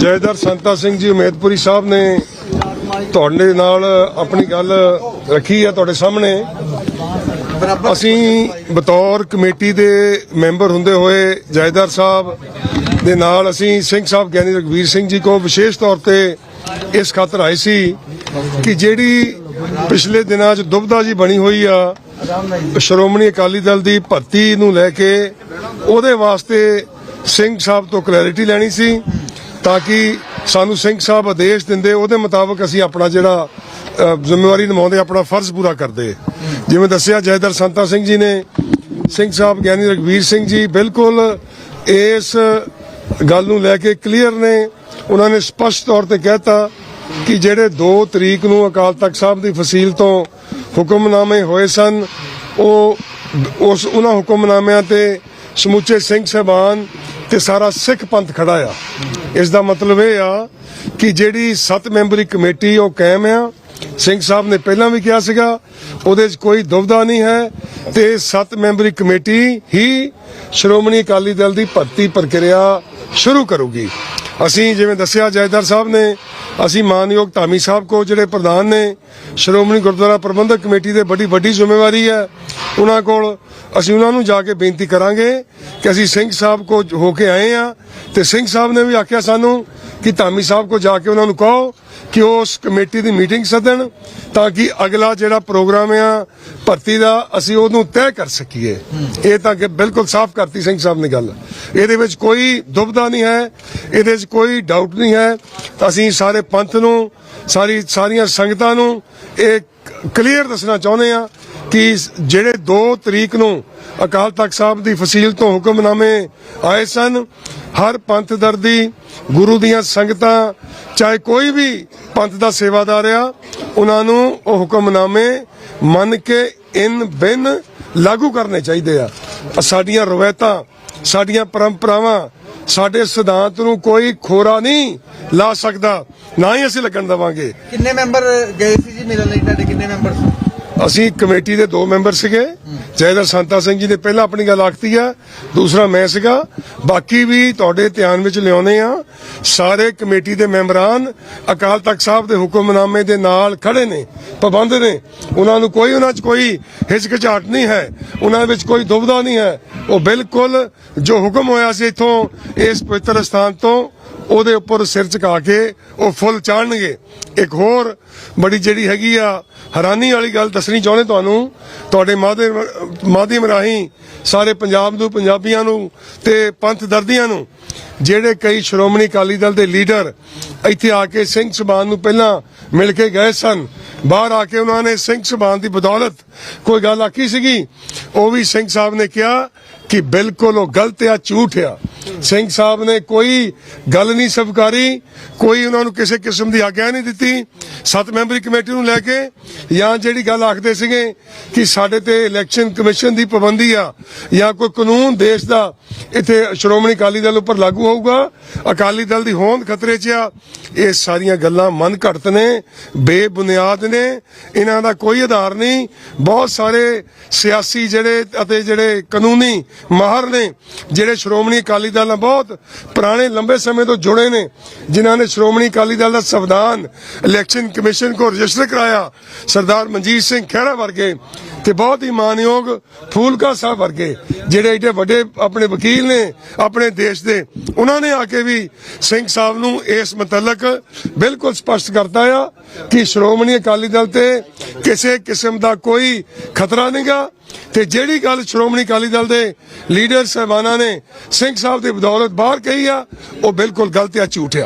ਜੈਦਰ ਸੰਤਾ ਸਿੰਘ ਜੀ, ਉਮੇਦਪੁਰੀ ਸਾਹਿਬ ਨੇ ਤੁਹਾਡੇ ਨਾਲ ਆਪਣੀ ਗੱਲ ਰੱਖੀ ਆ ਤੁਹਾਡੇ ਸਾਹਮਣੇ। ਅਸੀਂ ਬਤੌਰ ਕਮੇਟੀ ਦੇ ਮੈਂਬਰ ਹੁੰਦੇ ਹੋਏ ਜੈਦਰ ਸਾਹਿਬ ਦੇ ਨਾਲ ਅਸੀਂ ਸਿੰਘ ਸਾਹਿਬ ਗਿਆਨੀ ਰਗਵੀਰ ਸਿੰਘ ਜੀ ਕੋ ਵਿਸ਼ੇਸ਼ ਤੌਰ ਤੇ ਇਸ ਖਾਤਰ ਆਏ ਸੀ ਕਿ ਜਿਹੜੀ ਪਿਛਲੇ ਦਿਨਾਂ 'ਚ ਦੁਬਦਾ ਜੀ ਬਣੀ ਹੋਈ ਆ, ਸ਼੍ਰੋਮਣੀ ਅਕਾਲੀ ਦਲ ਦੀ ਭਰਤੀ ਨੂੰ ਲੈ ਕੇ ਉਹਦੇ ਵਾਸਤੇ ਸਿੰਘ ਸਾਹਿਬ ਤੋਂ ਕਲੈਰਿਟੀ ਲੈਣੀ ਸੀ ਤਾਂ ਕਿ ਸਾਨੂੰ ਸਿੰਘ ਸਾਹਿਬ ਆਦੇਸ਼ ਦਿੰਦੇ, ਉਹਦੇ ਮੁਤਾਬਕ ਅਸੀਂ ਆਪਣਾ ਜਿਹੜਾ ਜ਼ਿੰਮੇਵਾਰੀ ਨਿਭਾਉਂਦੇ, ਆਪਣਾ ਫਰਜ਼ ਪੂਰਾ ਕਰਦੇ। ਜਿਵੇਂ ਦੱਸਿਆ ਜੈਦਰ ਸੰਤਾ ਸਿੰਘ ਜੀ ਨੇ, ਸਿੰਘ ਸਾਹਿਬ ਗਿਆਨੀ ਰਗਵੀਰ ਸਿੰਘ ਜੀ ਬਿਲਕੁਲ ਇਸ ਗੱਲ ਨੂੰ ਲੈ ਕੇ ਕਲੀਅਰ ਨੇ। ਉਹਨਾਂ ਨੇ ਸਪਸ਼ਟ ਤੌਰ ਤੇ ਕਹਿਤਾ ਕਿ ਜਿਹੜੇ 2 ਤਰੀਕ ਨੂੰ ਅਕਾਲ ਤਖਤ ਸਾਹਿਬ ਦੀ ਫਸੀਲ ਤੋਂ ਹੁਕਮਨਾਮੇ ਹੋਏ ਸਨ, ਉਹ ਉਸ, ਉਹਨਾਂ ਹੁਕਮਨਾਮਿਆਂ ਤੇ ਸਮੁੱਚੇ ਸਿੰਘ ਸਹਿਬਾਨ ਤੇ ਸਾਰਾ ਸਿੱਖ ਪੰਥ ਖੜਾ ਆ। ਇਸ ਦਾ ਮਤਲਬ ਇਹ ਆ ਕਿ ਜਿਹੜੀ 7 ਮੈਂਬਰੀ ਕਮੇਟੀ ਉਹ ਕਾਇਮ ਆ। ਸਿੰਘ ਸਾਹਿਬ ਨੇ ਪਹਿਲਾਂ ਵੀ ਕਿਹਾ ਸੀਗਾ, ਉਹਦੇ 'ਚ ਕੋਈ ਦੁਬਦਾ ਨਹੀਂ ਹੈ ਤੇ 7 ਮੈਂਬਰੀ ਕਮੇਟੀ ਹੀ ਸ਼੍ਰੋਮਣੀ ਅਕਾਲੀ ਦਲ ਦੀ ਭਰਤੀ ਪ੍ਰਕਿਰਿਆ ਸ਼ੁਰੂ ਕਰੂਗੀ। ਅਸੀਂ ਜਿਵੇਂ ਦੱਸਿਆ, ਜੈਦਰ ਸਾਹਿਬ ਨੇ, ਅਸੀਂ ਮਾਨਯੋਗ ਧਾਮੀ ਸਾਹਿਬ ਕੋ ਜਿਹੜੇ ਪ੍ਰਧਾਨ ਨੇ, ਸ਼੍ਰੋਮਣੀ ਗੁਰਦੁਆਰਾ ਪ੍ਰਬੰਧਕ ਕਮੇਟੀ ਦੇ ਬੜੀ ਵੱਡੀ ਜ਼ਿੰਮੇਵਾਰੀ ਹੈ। ਉਹਨਾਂ ਕੋਲ ਅਸੀਂ ਉਹਨਾਂ ਨੂੰ ਜਾ ਕੇ ਬੇਨਤੀ ਕਰਾਂਗੇ ਕਿ ਅਸੀਂ ਸਿੰਘ ਸਾਹਿਬ ਕੋ ਹੋ ਕੇ ਆਏ ਆ ਤੇ ਸਿੰਘ ਸਾਹਿਬ ਨੇ ਵੀ ਆਖਿਆ ਸਾਨੂੰ ਕਿ ਧਾਮੀ ਸਾਹਿਬ ਕੋ ਜਾ ਕੇ ਉਹਨਾਂ ਨੂੰ ਕਹੋ ਕਿ ਉਸ ਕਮੇਟੀ ਦੀ ਮੀਟਿੰਗ ਸੱਦਣ ਤਾਂ ਕਿ ਅਗਲਾ ਜਿਹੜਾ ਪ੍ਰੋਗਰਾਮ ਆ ਭਰਤੀ ਦਾ ਅਸੀਂ ਉਹਨੂੰ ਤੈਅ ਕਰ ਸਕੀਏ। ਇਹ ਤਾਂ ਕਿ ਬਿਲਕੁਲ ਸਾਫ਼ ਕਰਤੀ ਸਿੰਘ ਸਾਹਿਬ ਨੇ ਗੱਲ। ਇਹਦੇ ਵਿੱਚ ਕੋਈ ਦੁਬਦਾ ਨਹੀਂ ਹੈ, ਇਹਦੇ ਵਿੱਚ ਕੋਈ ਡਾਊਟ ਨਹੀਂ ਹੈ। ਅਸੀਂ ਸਾਰੇ ਪੰਥ ਨੂੰ, ਸਾਰੀ ਸਾਰੀਆਂ ਸੰਗਤਾਂ ਨੂੰ ਇਹ ਕਲੀਅਰ ਦੱਸਣਾ ਚਾਹੁੰਦੇ ਆ ਕਿ ਜਿਹੜੇ 2 ਤਰੀਕ ਨੂੰ ਅਕਾਲ ਤਖਤ ਸਾਹਿਬ ਦੀ ਫਸੀਲ ਤੋਂ ਹੁਕਮਨਾਮੇ ਆਏ ਸਨ, ਹਰ ਪੰਥ ਦਰਦੀ, ਗੁਰੂ ਦੀਆਂ ਸੰਗਤਾਂ, ਚਾਹੇ ਕੋਈ ਵੀ ਪੰਥ ਦਾ ਸੇਵਾਦਾਰ ਆ, ਉਹਨਾਂ ਨੂੰ ਉਹ ਹੁਕਮਨਾਮੇ ਮੰਨ ਕੇ ਇਨ ਬਿਨ ਲਾਗੂ ਕਰਨੇ ਚਾਹੀਦੇ ਆ। ਸਾਡੀਆਂ ਰਵਾਇਤਾਂ, ਸਾਡੀਆਂ ਪਰੰਪਰਾਵਾਂ, ਸਾਡੇ ਸਿਧਾਂਤ ਨੂੰ ਕੋਈ ਖੋਰਾ ਨਹੀਂ ਲਾ ਸਕਦਾ, ਨਾ ਹੀ ਅਸੀਂ ਲੱਗਣ ਦੇਵਾਂਗੇ। ਕਿੰਨੇ ਮੈਂਬਰ ਗਏ ਸੀ ਜੀ ਮਿਲਣ ਲਈ? ਤੁਹਾਡੇ ਕਿੰਨੇ ਮੈਂਬਰ ਸੀ? ਅਸੀਂ ਕਮੇਟੀ ਦੇ ਦੋ ਮੈਂਬਰ ਸੀਗੇ, ਜੈਦਰ ਸੰਤਾ ਸਿੰਘ ਜੀ ਨੇ ਪਹਿਲਾਂ ਆਪਣੀ ਗੱਲ ਆਖਤੀ ਆ, ਦੂਸਰਾ ਮੈਂ ਸੀਗਾ। ਬਾਕੀ ਵੀ ਤੁਹਾਡੇ ਧਿਆਨ ਵਿੱਚ ਲਿਆਉਨੇ ਆ, ਸਾਰੇ ਕਮੇਟੀ ਦੇ ਮੈਂਬਰਾਨ ਅਕਾਲ ਤਖਤ ਸਾਹਿਬ ਦੇ ਹੁਕਮਨਾਮੇ ਦੇ ਨਾਲ ਖੜੇ ਨੇ ਪਾਬੰਦ ਨੇ। ਉਹਨਾਂ ਨੂੰ ਕੋਈ ਉਹਨਾਂ 'ਚ ਕੋਈ ਹਿਚਕਿਚਾਹਟ ਨਹੀਂ ਹੈ, ਉਹਨਾਂ ਵਿੱਚ ਕੋਈ ਦੁਬਦਾ ਨਹੀਂ ਹੈ। ਉਹ ਬਿਲਕੁਲ ਜੋ ਹੁਕਮ ਹੋਇਆ ਸੀ ਇਥੋਂ, ਇਸ ਪਵਿੱਤਰ ਸਥਾਨ ਤੋਂ ਉਹਦੇ ਉੱਪਰ ਸਿਰ ਝੁਕਾ ਕੇ ਉਹ ਫੁੱਲ ਚਾੜਨਗੇ। ਇੱਕ ਹੋਰ ਬੜੀ ਜਿਹੜੀ ਹੈਗੀ ਆ, ਹੈਰਾਨੀ ਵਾਲੀ ਗੱਲ ਦੱਸਣੀ ਚਾਹੁੰਦੇ ਤੁਹਾਨੂੰ, ਤੁਹਾਡੇ ਮਾਧਿਅਮ ਮਾਧਿਅਮ ਰਾਹੀਂ ਸਾਰੇ ਪੰਜਾਬ ਨੂੰ, ਪੰਜਾਬੀਆਂ ਨੂੰ ਤੇ ਪੰਥ ਦਰਦੀਆਂ ਨੂੰ, ਜਿਹੜੇ ਕਈ ਸ਼੍ਰੋਮਣੀ ਅਕਾਲੀ ਦਲ ਦੇ ਲੀਡਰ ਇੱਥੇ ਆ ਕੇ ਸਿੰਘ ਸਭਾਨ ਨੂੰ ਪਹਿਲਾਂ ਮਿਲ ਕੇ ਗਏ ਸਨ, ਬਾਹਰ ਆ ਕੇ ਉਹਨਾਂ ਨੇ ਸਿੰਘ ਸਭਾਨ ਦੀ ਬਦੌਲਤ ਕੋਈ ਗੱਲ ਆਖੀ ਸੀਗੀ। ਉਹ ਵੀ ਸਿੰਘ ਸਾਹਿਬ ਨੇ ਕਿਹਾ ਕਿ ਬਿਲਕੁਲ ਉਹ ਗਲਤ ਆ, ਝੂਠ ਆ। ਸਿੰਘ ਸਾਹਿਬ ਨੇ ਕੋਈ ਗੱਲ ਨਹੀਂ ਸਵਕਾਰੀ, ਕੋਈ ਉਹਨਾਂ ਨੂੰ ਕਿਸੇ ਕਿਸਮ ਦੀ ਆਗਿਆ ਨਹੀਂ ਦਿੱਤੀ। ਸੱਤ ਮੈਂਬਰੀ ਕਮੇਟੀ ਨੂੰ ਲੈ ਕੇ ਜਾਂ ਜਿਹੜੀ ਗੱਲ ਆਖਦੇ ਸੀਗੇ ਕਿ ਸਾਡੇ ਤੇ ਇਲੈਕਸ਼ਨ ਕਮਿਸ਼ਨ ਦੀ ਪਾਬੰਦੀ ਆ ਜਾਂ ਕੋਈ ਕਾਨੂੰਨ ਦੇਸ਼ ਦਾ ਇੱਥੇ ਸ਼੍ਰੋਮਣੀ ਅਕਾਲੀ ਦਲ ਉੱਪਰ ਲਾਗੂ ਹੋਊਗਾ, ਅਕਾਲੀ ਦਲ ਦੀ ਹੋਂਦ ਖਤਰੇ 'ਚ ਆ। ਇਹ ਸਾਰੀਆਂ ਗੱਲਾਂ ਮਨ ਘੜਤ ਨੇ, ਬੇਬੁਨਿਆਦ ਨੇ, ਇਹਨਾਂ ਦਾ ਕੋਈ ਆਧਾਰ ਨਹੀਂ। ਬਹੁਤ ਸਾਰੇ ਸਿਆਸੀ ਜਿਹੜੇ ਅਤੇ ਜਿਹੜੇ ਕਾਨੂੰਨੀ ਮਾਹਰ ਨੇ, ਜਿਹੜੇ ਸ਼੍ਰੋਮਣੀ ਅਕਾਲੀ ਦਲ ਨਾਲ ਬਹੁਤ ਪੁਰਾਣੇ ਲੰਬੇ ਸਮੇਂ ਤੋਂ ਜੁੜੇ ਨੇ, ਜਿਨ੍ਹਾਂ ਨੇ ਸ਼੍ਰੋਮਣੀ ਅਕਾਲੀ ਦਲ ਦਾ ਸੰਵਿਧਾਨ ਇਲੈਕਸ਼ਨ ਕਮਿਸ਼ਨ ਕੋ ਰਜਿਸਟਰ ਕਰਾਇਆ, ਸਰਦਾਰ ਮਨਜੀਤ ਸਿੰਘ ਖਹਿਰਾ ਵਰਗੇ ਤੇ ਬਹੁਤ ਹੀ ਮਾਨਯੋਗ ਫੂਲਕਾ ਸਾਹਿਬ ਵਰਗੇ, ਜਿਹੜੇ ਏਡੇ ਵੱਡੇ ਆਪਣੇ ਵਕੀਲ ਨੇ, ਆਪਣੇ ਦੇਸ਼ ਦੇ, ਉਹਨਾਂ ਨੇ ਆ ਕੇ ਵੀ ਸਿੰਘ ਸਾਹਿਬ ਨੂੰ ਇਸ ਮੁਤਲਕ ਬਿਲਕੁਲ ਸਪਸ਼ਟ ਕਰਤਾ ਆ ਕਿ ਸ਼੍ਰੋਮਣੀ ਅਕਾਲੀ ਦਲ ਤੇ ਕਿਸੇ ਕਿਸਮ ਦਾ ਕੋਈ ਖਤਰਾ ਨਹੀਂਗਾ ਤੇ ਜਿਹੜੀ ਗੱਲ ਸ਼੍ਰੋਮਣੀ ਅਕਾਲੀ ਦਲ ਦੇ ਲੀਡਰ ਸਹਿਬਾਨਾਂ ਨੇ, ਸਿੰਘ ਸਾਹਿਬ ਦੀ ਬਦੌਲਤ ਬਾਹਰ ਕਹੀ ਆ ਉਹ ਬਿਲਕੁਲ ਗਲਤ ਆ ਝੂਠ ਆ।